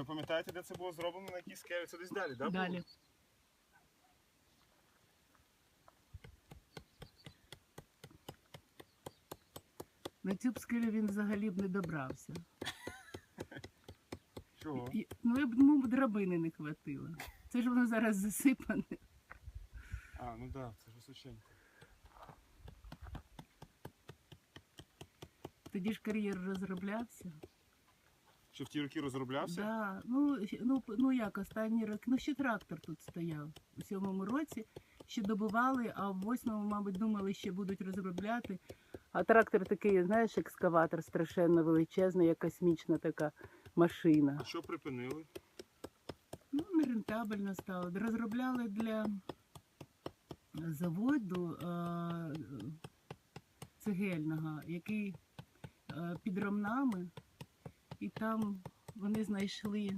ви пам'ятаєте, де це було зроблено, на якій скелі? Це десь далі, так? Далі. На цю б скелю він взагалі б не добрався. Чого? І- Ну, йому б драбини не хватило. Це ж воно зараз засипане. А, ну так, да, це ж височенько. Тоді ж кар'єр розроблявся. Що в ті роки розроблявся? Да. Ну, ну, ну як останні роки. Ну ще трактор тут стояв у сьомому році. Ще добували, а в восьмому, мабуть, думали, ще будуть розробляти. А трактор такий, знаєш, екскаватор страшенно величезний, як космічна така машина. А що припинили? Ну, нерентабельно стало. Розробляли для заводу е, цегельного, який е, під ромнами, і там вони знайшли.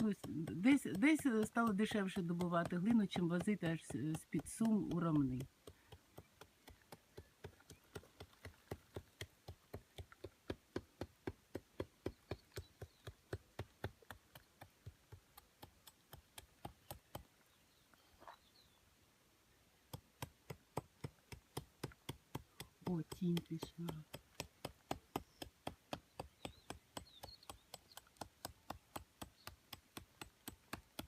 Ну, десь, десь стало дешевше добувати глину, чим возити аж з-під сум у ромни. О, тінь пішла.